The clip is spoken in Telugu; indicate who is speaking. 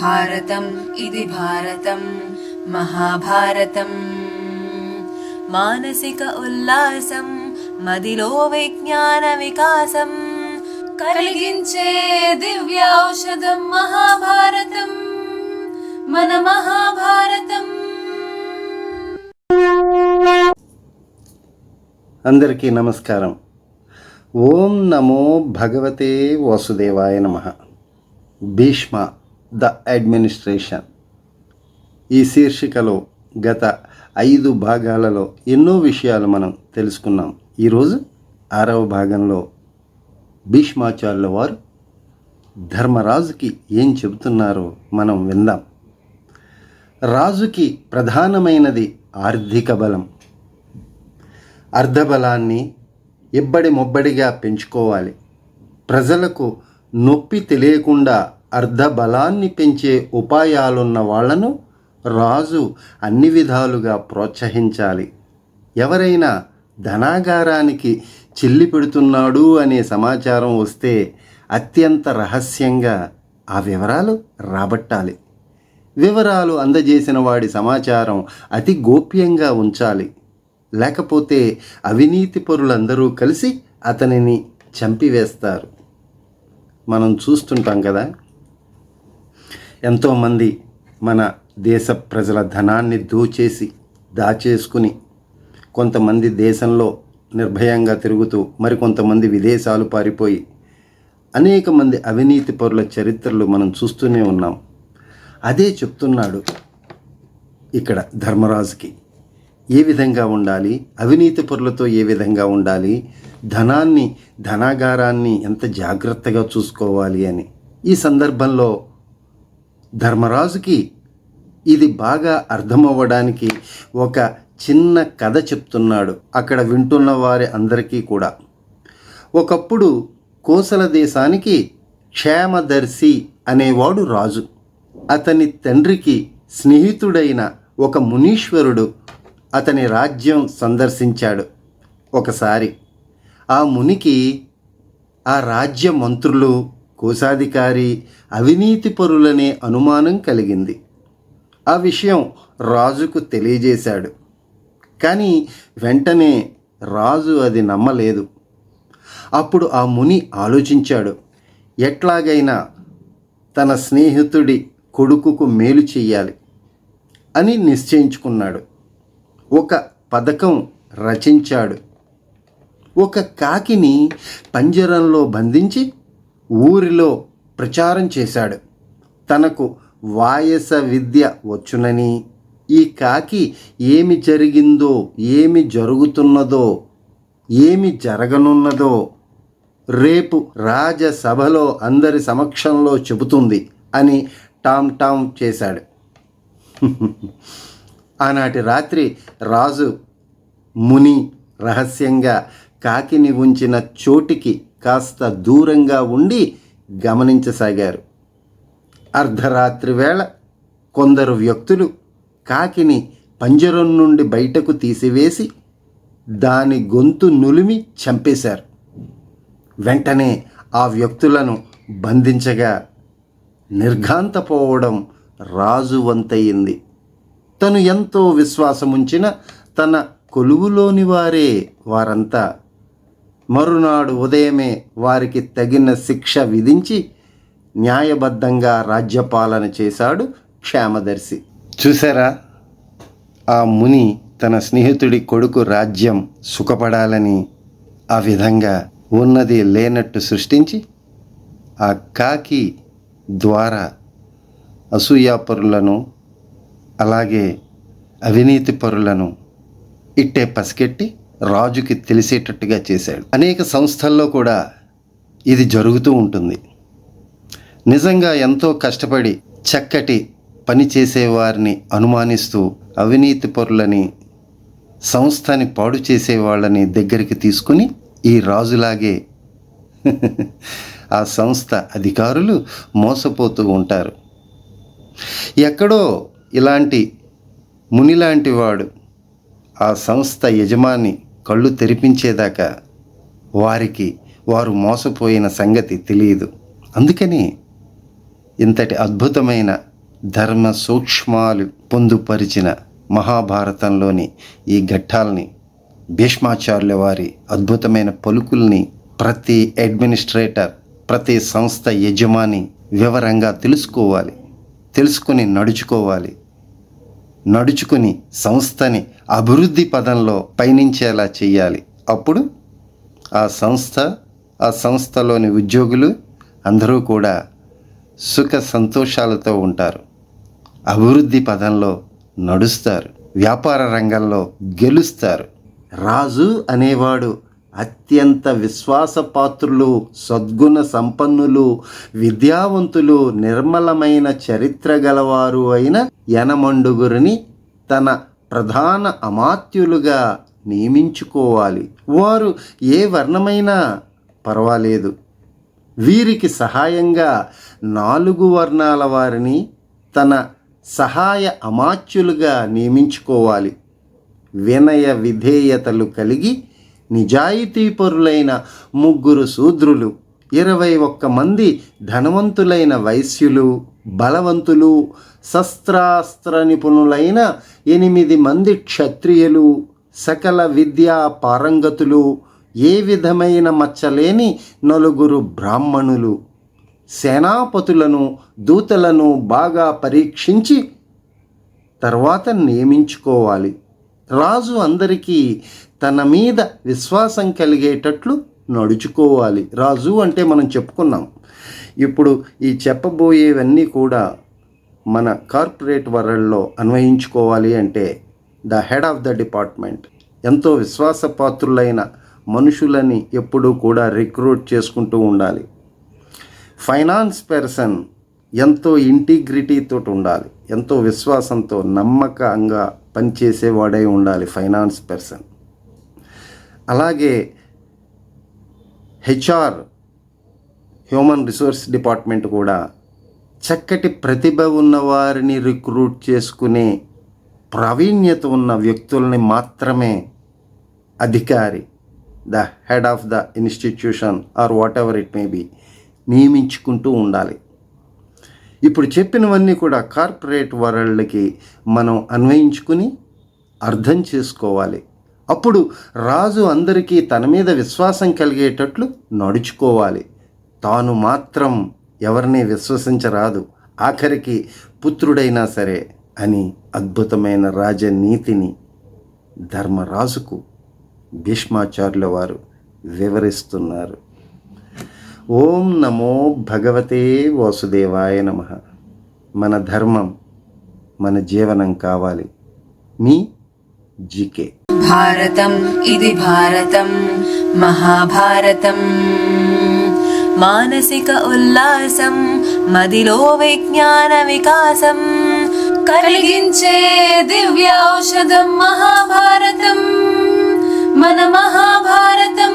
Speaker 1: భారతం ఇది భారతం మహాభారతం మానసిక ఉల్లాసం మదిలో విజ్ఞాన వికాసం కలిగించే దివ్య ఔషధం మహాభారతం మన మహాభారతం
Speaker 2: అందరికీ నమస్కారం. ఓం నమో భగవతే వాసుదేవాయ నమ. Bhishma the administration. ఈ శీర్షికలో గత ఐదు భాగాలలో ఎన్నో విషయాలు మనం తెలుసుకున్నాం. ఈరోజు ఆరవ భాగంలో భీష్మాచార్యుల వారు ధర్మరాజుకి ఏం చెబుతున్నారో మనం విందాం. రాజుకి ప్రధానమైనది ఆర్థిక బలం. అర్ధబలాన్ని ఇబ్బడి మొబ్బడిగా పెంచుకోవాలి. ప్రజలకు నొప్పి తెలియకుండా అర్ధబలాన్ని పెంచే ఉపాయాలున్న వాళ్ళను రాజు అన్ని విధాలుగా ప్రోత్సహించాలి. ఎవరైనా ధనాగారానికి చిల్లి పెడుతున్నాడు అనే సమాచారం వస్తే అత్యంత రహస్యంగా ఆ వివరాలు రాబట్టాలి. వివరాలు అందజేసిన వాడి సమాచారం అతి గోప్యంగా ఉంచాలి. లేకపోతే అవినీతి పరులందరూ కలిసి అతనిని చంపివేస్తారు. మనం చూస్తుంటాం కదా ఎంతోమంది మన దేశ ప్రజల ధనాన్ని దోచేసి దాచేసుకుని కొంతమంది దేశంలో నిర్భయంగా తిరుగుతూ మరికొంతమంది విదేశాలు పారిపోయి అనేక మంది అవినీతి పరుల చరిత్రలు మనం చూస్తూనే ఉన్నాం. అదే చెప్తున్నాడు ఇక్కడ ధర్మరాజుకి. ఏ విధంగా ఉండాలి? అవినీతి పరులతో ఏ విధంగా ఉండాలి? ధనాన్ని ధనాగారాన్ని ఎంత జాగ్రత్తగా చూసుకోవాలి అని. ఈ సందర్భంలో ధర్మరాజుకి ఇది బాగా అర్థమవ్వడానికి ఒక చిన్న కథ చెప్తున్నాడు అక్కడ వింటున్న వారి అందరికీ కూడా. ఒకప్పుడు కోసల దేశానికి క్షేమదర్శి అనేవాడు రాజు. అతని తండ్రికి స్నేహితుడైన ఒక మునీశ్వరుడు అతని రాజ్యం సందర్శించాడు ఒకసారి. ఆ మునికి ఆ రాజ్య మంత్రులు కోశాధికారి అవినీతి పరులనే అనుమానం కలిగింది. ఆ విషయం రాజుకు తెలియజేశాడు. కానీ వెంటనే రాజు అది నమ్మలేదు. అప్పుడు ఆ ముని ఆలోచించాడు. ఎట్లాగైనా తన స్నేహితుడి కొడుకుకు మేలు చెయ్యాలి అని నిశ్చయించుకున్నాడు. ఒక పథకం రచించాడు. ఒక కాకిని పంజరంలో బంధించి ఊరిలో ప్రచారం చేశాడు. తనకు వాయస విద్య వచ్చునని ఈ కాకి ఏమి జరిగిందో ఏమి జరుగుతున్నదో ఏమి జరగనున్నదో రేపు రాజసభలో అందరి సమక్షంలో చెబుతుంది అని టామ్ టామ్ చేశాడు. ఆనాటి రాత్రి రాజు ముని రహస్యంగా కాకిని ఉంచిన చోటికి కాస్త దూరంగా ఉండి గమనించసాగారు. అర్ధరాత్రి వేళ కొందరు వ్యక్తులు కాకిని పంజరం నుండి బయటకు తీసివేసి దాని గొంతు నులిమి చంపేశారు. వెంటనే ఆ వ్యక్తులను బంధించగా నిర్ఘాంతపోవడం రాజు వంతయింది తను ఎంతో విశ్వాసముంచిన తన కొలువులోని వారే వారంతా మరునాడు ఉదయమే వారికి తగిన శిక్ష విధించి న్యాయబద్ధంగా రాజ్యపాలన చేశాడు క్షేమదర్శి. చూసారా? ఆ ముని తన స్నేహితుడి కొడుకు రాజ్యం సుఖపడాలని ఆ విధంగా ఉన్నది లేనట్టు సృష్టించి ఆ కాకి ద్వారా అసూయాపరులను అలాగే అవినీతిపరులను ఇట్టే పసికెట్టి రాజుకి తెలిసేటట్టుగా చేశాడు. అనేక సంస్థల్లో కూడా ఇది జరుగుతూ ఉంటుంది. నిజంగా ఎంతో కష్టపడి చక్కటి పని చేసేవారిని అనుమానిస్తూ అవినీతి పరులని సంస్థని పాడు చేసేవాళ్ళని దగ్గరికి తీసుకుని ఈ రాజులాగే ఆ సంస్థ అధికారులు మోసపోతూ ఉంటారు. ఎక్కడో ఇలాంటి మునిలాంటి వాడు ఆ సంస్థ యజమాని కళ్ళు తెరిపించేదాకా వారికి వారు మోసపోయిన సంగతి తెలియదు. అందుకని ఇంతటి అద్భుతమైన ధర్మ సూక్ష్మాలు పొందుపరిచిన మహాభారతంలోని ఈ ఘట్టాల్ని భీష్మాచార్యుల వారి అద్భుతమైన పలుకుల్ని ప్రతి అడ్మినిస్ట్రేటర్ ప్రతి సంస్థ యజమాని వివరంగా తెలుసుకోవాలి తెలుసుకుని నడుచుకోవాలి. నడుచుకుని సంస్థని అభివృద్ధి పదంలో పయనించేలా చేయాలి అప్పుడు ఆ సంస్థ ఆ సంస్థలోని ఉద్యోగులు అందరూ కూడా సుఖ సంతోషాలతో ఉంటారు. అభివృద్ధి పదంలో నడుస్తారు. వ్యాపార రంగంలో గెలుస్తారు. రాజు అనేవాడు అత్యంత విశ్వాసపాత్రులు సద్గుణ సంపన్నులు విద్యావంతులు నిర్మలమైన చరిత్ర గలవారు అయిన యనమండుగురిని తన ప్రధాన అమాత్యులుగా నియమించుకోవాలి. వారు ఏ వర్ణమైనా పర్వాలేదు. వీరికి సహాయంగా నాలుగు వర్ణాల వారిని తన సహాయ అమాత్యులుగా నియమించుకోవాలి. వినయ విధేయతలు కలిగి నిజాయితీపరులైన ముగ్గురు శూద్రులు ఇరవై ఒక్క మంది ధనవంతులైన వైశ్యులు బలవంతులు శస్త్రాస్త్ర నిపుణులైన ఎనిమిది మంది క్షత్రియులు సకల విద్యా పారంగతులు ఏ విధమైన మచ్చలేని నలుగురు బ్రాహ్మణులు. సేనాపతులను దూతలను బాగా పరీక్షించి తర్వాత నియమించుకోవాలి. రాజు అందరికీ తన మీద విశ్వాసం కలిగేటట్లు నడుచుకోవాలి. రాజు అంటే మనం చెప్పుకున్నాం. ఇప్పుడు ఈ చెప్పబోయేవన్నీ కూడా మన కార్పొరేట్ వరల్డ్లో అన్వయించుకోవాలి అంటే the head of the department. ఎంతో విశ్వాసపాత్రులైన మనుషులని ఎప్పుడూ కూడా రిక్రూట్ చేసుకుంటూ ఉండాలి. ఫైనాన్స్ పర్సన్ ఎంతో ఇంటిగ్రిటీతో ఉండాలి. ఎంతో విశ్వాసంతో నమ్మకంగా పనిచేసేవాడై ఉండాలి ఫైనాన్స్ పర్సన్. అలాగే హెచ్ఆర్ హ్యూమన్ రిసోర్స్ డిపార్ట్మెంట్ కూడా చక్కటి ప్రతిభ ఉన్న వారిని రిక్రూట్ చేసుకునే ప్రావీణ్యత ఉన్న వ్యక్తుల్ని మాత్రమే అధికారి the head of the institution or whatever it may be నియమించుకుంటూ ఉండాలి. ఇప్పుడు చెప్పినవన్నీ కూడా కార్పొరేట్ వరల్డ్కి మనం అన్వయించుకుని అర్థం చేసుకోవాలి. అప్పుడు రాజు అందరికీ తన మీద విశ్వాసం కలిగేటట్లు నడుచుకోవాలి. తాను మాత్రం ఎవరిని విశ్వసించరాదు. ఆఖరికి పుత్రుడైనా సరే అని అద్భుతమైన రాజనీతిని ధర్మరాజుకు భీష్మాచార్యుల వారు వివరిస్తున్నారు. ఓం నమో భగవతే వాసుదేవాయ నమ. మన ధర్మం మన జీవనం కావాలి. మీ జీకే
Speaker 1: భారతం ఇది భారతం మహాభారతం మానసిక ఉల్లాసం మదిలో విజ్ఞాన వికాసం కలిగించే దివ్య ఔషధం మహాభారతం మన మహాభారతం